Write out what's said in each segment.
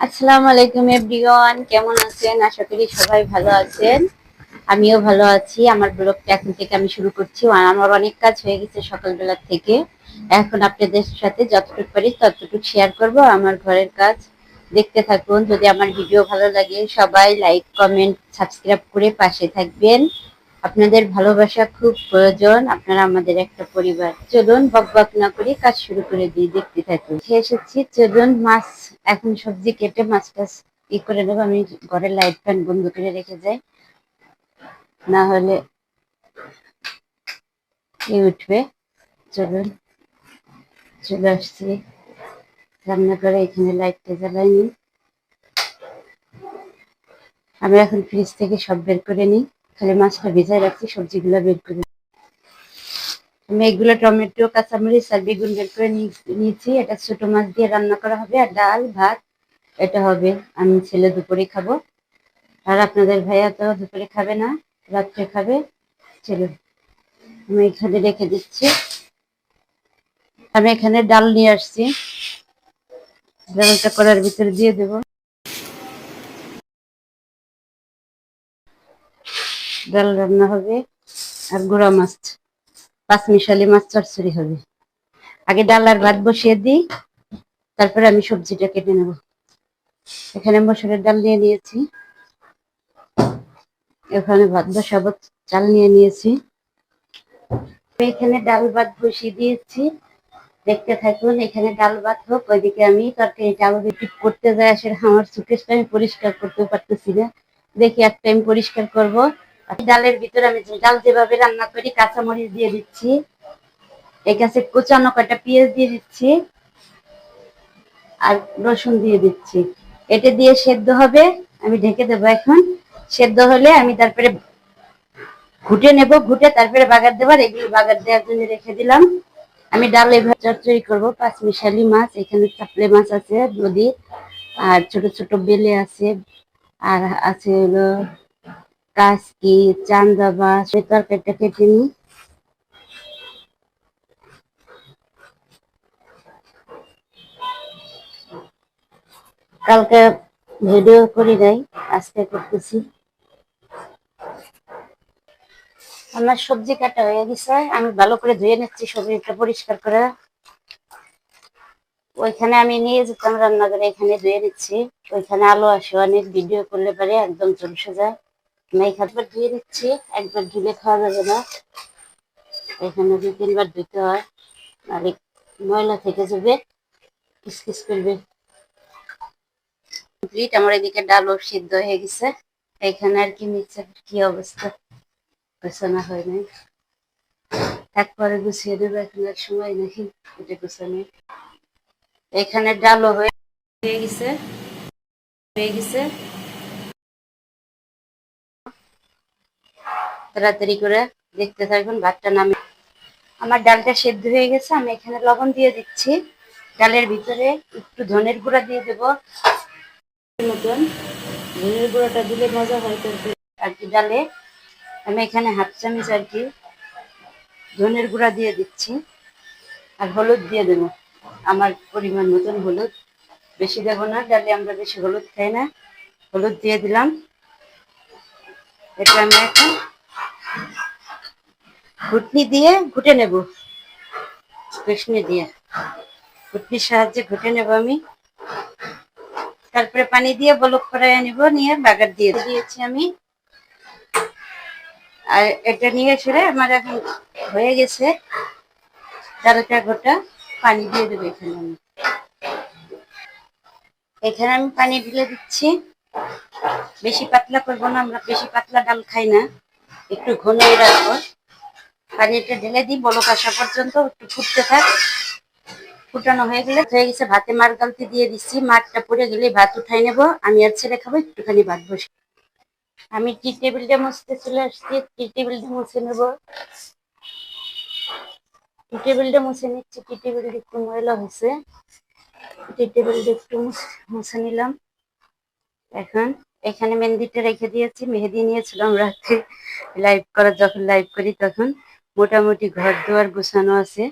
আসসালামু আলাইকুম এভরিওয়ান, কেমন আছেন? আশা করি সবাই ভালো আছেন। আমিও ভালো আছি। আমার ব্লগটা এখন থেকে আমি শুরু করছি। আমার অনেক কাজ হয়ে গেছে সকালবেলা থেকে। এখন আপনাদের সাথে যতটুকু পারি ততটুকু শেয়ার করব। আমার ঘরের কাজ দেখতে থাকুন। যদি আমার ভিডিও ভালো লাগে, সবাই লাইক কমেন্ট সাবস্ক্রাইব করে পাশে থাকবেন। আপনাদের ভালোবাসা খুব প্রয়োজন। আপনারা আমাদের একটা পরিবার। চলুন বক বক না করে কাজ শুরু করে দিয়ে দেখতে থাকুন এসেছি, চলুন মাছ, এখন সবজি কেটে মাছ টাছ ই করে নেব আমি ঘরের লাইট ফ্যান বন্ধ করে রেখে যাই। না হলে উঠবে। চলুন, চলে আসছি। রান্না করে এখানে লাইটটা জ্বালাইনি আমি এখন ফ্রিজ থেকে সব বের করে নিই। খালি মাছটা ভেজায় রাখছি, সবজিগুলো বের করে আমি এগুলো টমেটো, কাঁচামরিচ আর বেগুন বের করে নিয়েছি। এটা ছোট মাছ দিয়ে রান্না করা হবে। আর ডাল, ভাত, এটা হবে। আমি ছেলে দুপুরে খাব। আর আপনাদের ভাইয়া তো দুপুরে খাবে না, রাত্রে খাবে। ছেলে আমি এখানে রেখে দিচ্ছি। আমি এখানে ডাল নিয়ে আসছি। ডালটা করার ভিতরে দিয়ে দেবো। ডাল রান্না হবে আর গুঁড়া মাছ পাঁচ মিশালি মাছ চরচড়ি হবে। আগে ডাল আর ভাত বসিয়ে দিই, তারপরে আমি সবজিটা কেটে নেব। এখানে মসুরের ডাল নিয়ে নিয়েছি। এখানে ভাত বসাবো, চাল নিয়ে নিয়েছি। এখানে ডাল ভাত বসিয়ে দিয়েছি। দেখতে থাকুন, এখানে ডাল ভাত হোক, ওইদিকে আমি তরকারিটা আবার টিপ করতে যাই, আসলে আমার সুকেশটা আমি পরিষ্কার করতে পারতেছি না। দেখি এক টাইম পরিষ্কার করব। ডালের ভিতরে আমি ডাল যেভাবে রান্না করি, কাঁচামরিচ দিয়ে দিচ্ছি। এই কাছে কোচানো কয়টা পেঁয়াজ দিয়ে দিচ্ছি আর রসুন দিয়ে দিচ্ছি। এটা দিয়ে সেদ্ধ হবে, আমি ঢেকে দেবো এখন। সেদ্ধ হলে আমি তারপরে ঘুটে নেব, ঘুটে তারপরে বাগার দেবার এগুলো বাগার দেওয়ার জন্য রেখে দিলাম। আমি ডাল এভাবে চচ্চড়ি করব পাঁচ মিশালি মাছ, এখানে চাপলে মাছ আছে, নদী, আর ছোট ছোট বেলে আছে, আর আছে হলো কাসকি চান্দা মাছ ওই তরকারিটা কেটে নিই কালকে ভিডিও করি নাই, আজকে করতেছি। আমার সবজি কাটা হয়ে গেছে, আমি ভালো করে ধুয়ে নিচ্ছি, সবজিটা পরিষ্কার করে। ওইখানে আমি নিয়ে যেতাম রান্নাঘরে, এখানে ধুয়ে নিচ্ছি। ওইখানে আলো আসে অনেক ভিডিও করলে পারে একদম চলসে যায় আমি এখানবার ধুয়ে নিচ্ছি একবার ধুলে খাওয়া যাবে না। এখানে দুই, তিনবার ধুতে হয়। আর ময়লা থেকে যাবে, কিসকিস করবে। কমপ্লিট আমার এদিকে ডালও সিদ্ধ হয়ে গেছে। এখানে আর কি মিক্সার, কি অবস্থা? গোছানো হয় নাই। একবারে গুছিয়ে দেবো, এখন এক সময় নাকি এটা গোছানো। এখানে ডালও হয়ে গেছে হয়ে গেছে। তাড়াতাড়ি করে দেখতে থাকবেন ভাতটা নামে আমার ডালটা সেদ্ধ হয়ে গেছে আমি এখানে লবণ দিয়ে দিচ্ছি। ডালের ভিতরে একটু ধনের গুঁড়া দিয়ে দেবো। মতন ধনের গুঁড়াটা দিলে মজা হয় আর কি ডালে আমি এখানে হাফ চামচ আর কি ধনের গুঁড়া দিয়ে দিচ্ছি। আর হলুদ দিয়ে দেবো। আমার পরিমাণ মতন হলুদ। বেশি দেবো না ডালে আমরা বেশি হলুদ খাই না। হলুদ দিয়ে দিলাম। এটা আমি এখন ঘুটনি দিয়ে ঘুটে নেব। কৃষ্ণি দিয়ে। ঘুটনির সাহায্যে ঘুটে নেব আমি। তারপরে পানি দিয়ে বলক করাই নিব নিয়ে বাগার দিয়ে দিয়েছি আমি। আর এটা নিয়ে ছেড়ে আমার এখন হয়ে গেছে। চারটা গোটা পানি দিয়ে দেবো এখানে আমি। এখানে আমি পানি ঢেলে দিচ্ছি। বেশি পাতলা করব না, আমরা বেশি পাতলা ডাল খাই না। একটু ঘনই রাখব পানিটা ঢেলে দিই, বলক আসা পর্যন্ত একটু ফুটতে থাক। ফুটানো হয়ে গেলে হয়ে গেছে ভাতে মার গালতে দিয়ে দিচ্ছি। মাঠটা পড়ে গেলে ভাত উঠাই নেব। আমি আর ছেড়ে খাব, একটুখানি ভাত বসে। আমি টি টেবিলটা মুছতে চলে আসছি। টি টেবিলটা মুছে নেব। টি টেবিলটা মুছে নিচ্ছি। টি টেবিলটা একটু ময়লা হয়েছে। টি টেবিলটা একটু মুছে নিলাম। এখন এখানে মেহেন্দিটা রেখে দিয়েছি। মেহেদি নিয়েছিলাম রাতে। লাইভ করার যখন লাইভ করি তখন। মোটামুটি ঘর দুয়ার গুছানো আছে।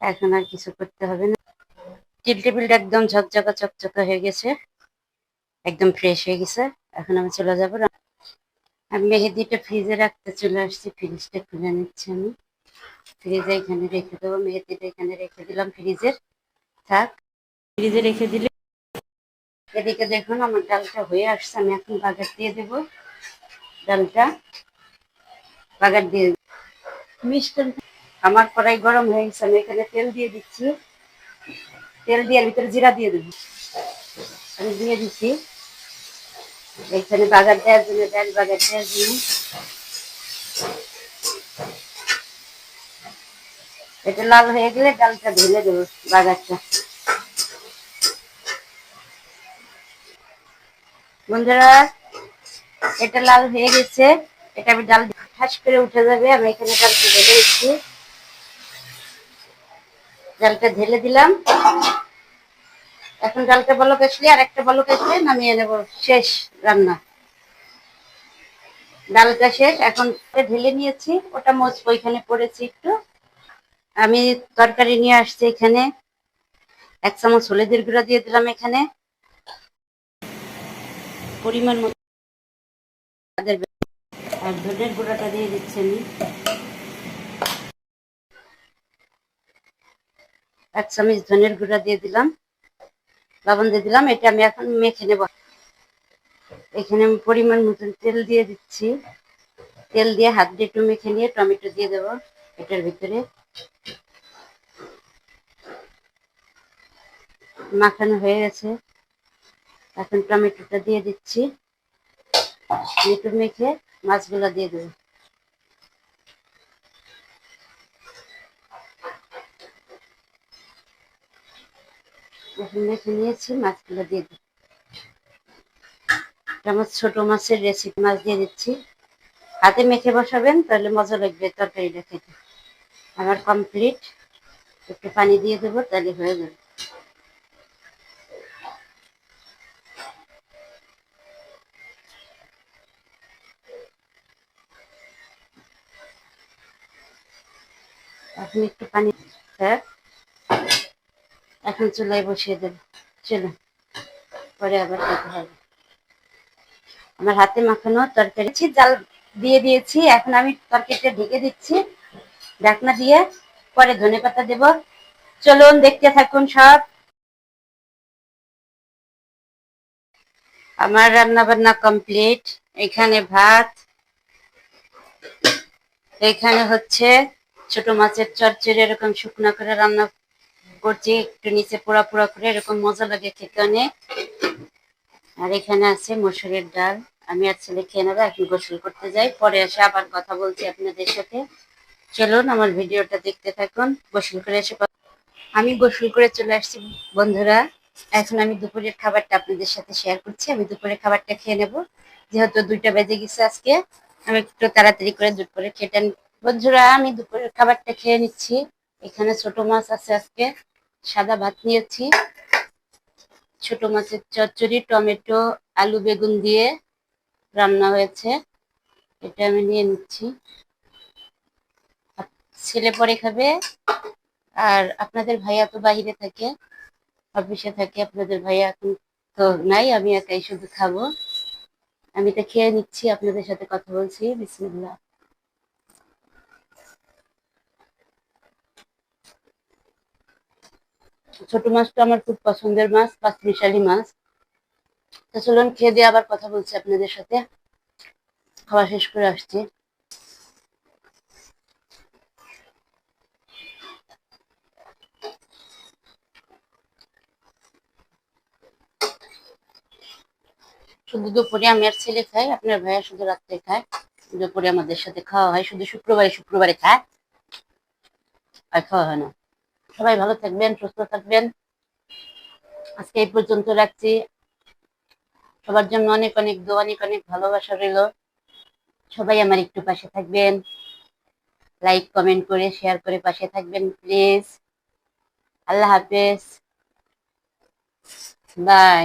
এখন আর কিছু করতে হবে না। টিল টেবিলটা একদম ঝকঝকা চকচকা হয়ে গেছে। একদম ফ্রেশ হয়ে গেছে। এখন আমি চলে যাব। আমি মেহেদিটা ফ্রিজে রাখতে চলে আসছি। ফ্রিজটা খুলে নিচ্ছি আমি। ফ্রিজে এখানে রেখে দেবো। মেহেদিটা এখানে রেখে দিলাম ফ্রিজের থাক। ফ্রিজে রেখে দিলে এদিকে দেখুন আমার ডালটা হয়ে আসছে। আমি এখন বাগার দিয়ে দেব। ডালটা বাগার দিয়ে মিষ্টি। আমার কড়াই গরম হয়ে গেছে, আমি এখানে তেল দিয়ে দিচ্ছি। তেল দিয়ে ভিতরে জিরা দিয়ে দেবো। আমি দিয়ে দিচ্ছি। এখানে বাগার দেওয়ার জন্য ডাল বাগার দেওয়ার জন্য। এটা লাল হয়ে গেলে ডালটা ঢেলে দেবো বাগারটা বন্ধুরা, এটা লাল হয়ে গেছে, এটা আমি ডাল ঠাস করে উঠে যাবে, আমি এখানে ডালটা ঢেলে দিচ্ছি। ডালটা ঢেলে দিলাম। এখন ডালটা বলক আসলে আর একটা বলক আসলে নামিয়ে নেব, শেষ রান্না। ডালটা শেষ, এখন ঢেলে নিয়েছি, ওটা মোচ ওইখানে পড়েছি একটু। আমি তরকারি নিয়ে আসছি এখানে। এক চামচ হলুদের গুঁড়া দিয়ে দিলাম এখানে। পরিমাণ মতো আর ধনের গুঁড়াটা দিয়ে দিচ্ছি আমি এক চামচ ধনের গুঁড়া দিয়ে দিলাম, লবণ দিয়ে দিলাম, এটা আমি এখন মেখে নেব। এখানে আমি পরিমাণ মতন তেল দিয়ে দিচ্ছি। তেল দিয়ে হাত দিয়ে একটু মেখে নিয়ে টমেটো দিয়ে দেবো এটার ভিতরে। মাখানো হয়ে গেছে। এখন টমেটোটা দিয়ে দিচ্ছি। একটু মেখে মাছগুলো দিয়ে দেবো। মেখে নিয়েছি, মাছগুলো দিয়ে দিই আমার ছোট মাছের রেসিপি মাছ দিয়ে দিচ্ছি। হাতে মেখে বসাবেন, তাহলে মজা লাগবে তরকারিটা খেতে। আমার কমপ্লিট একটু পানি দিয়ে দেবো, তাহলে হয়ে যাবে। এখন একটু পানি এখন চুলায় বসিয়ে দেবো চলো পরে আবার খেতে হবে। আমার হাতে মাখানো তরকারি জাল দিয়ে দিয়েছি। এখন আমি তরকারিটা ঢেকে দিচ্ছি। ঢাকনা দিয়ে পরে ধনে পাতা দেব। চলুন, দেখতে থাকুন সব। আমার রান্না বান্না কমপ্লিট। এখানে ভাত। এখানে হচ্ছে ছোট মাছের চচ্চড়ি এরকম শুকনো করে রান্না করছি, একটু নিচে পোড়া পোড়া করে এরকম মজা লাগে খেতে অনেক। আর এখানে আছে মসুরের ডাল। আমি আর ছেলে খেয়ে নেব, এখন গোসল করতে যাই। পরে এসে আবার কথা বলছি আপনাদের সাথে। চলুন আমার ভিডিওটা দেখতে থাকুন, গোসল করে এসে আমি গোসল করে চলে আসছি, বন্ধুরা। এখন আমি দুপুরের খাবারটা আপনাদের সাথে শেয়ার করছি। আমি দুপুরের খাবারটা খেয়ে নেব। যেহেতু দুইটা বেজে গেছে আজকে, আমি একটু তাড়াতাড়ি করে দুপুরে খেতে বন্ধুরা, আমি দুপুরের খাবারটা খেয়ে নিচ্ছি। এখানে ছোট মাছ আছে আজকে। সাদা ভাত নিয়েছি। ছোট মাছের চচ্চড়ি, টমেটো, আলু বেগুন দিয়ে রান্না হয়েছে। এটা আমি নিয়ে নিচ্ছি। ছেলে পরে খাবে। আর আপনাদের ভাইয়া তো বাইরে থাকে, অফিসে থাকে। আপনাদের ভাইয়া এখন তো নাই, আমি একাই শুধু খাব। আমি তো খেয়ে নিচ্ছি, আপনাদের সাথে কথা বলছি। বিসমিল্লাহ। ছোট মাছটা আমার খুব পছন্দের মাছ পাঁচ মিশালি মাছ। তো চলুন, খেয়ে দিয়ে আবার কথা বলছি আপনাদের সাথে। খাওয়া শেষ করে আসছি। শুধু দুপুরে আমি আর ছেলে খাই, আপনার ভাইয়া শুধু রাত্রে খায়। দুপুরে আমাদের সাথে খাওয়া হয়, শুধু শুক্রবারে শুক্রবারে খায়। আর খাওয়া হয় না। সবাই ভালো থাকবেন, সুস্থ থাকবেন। আজকে এই পর্যন্ত রাখছি। সবার জন্য অনেক অনেক দো অনেক অনেক ভালোবাসা রইল। সবাই আমার একটু পাশে থাকবেন। লাইক কমেন্ট করে শেয়ার করে পাশে থাকবেন প্লিজ আল্লাহ হাফেজ। বাই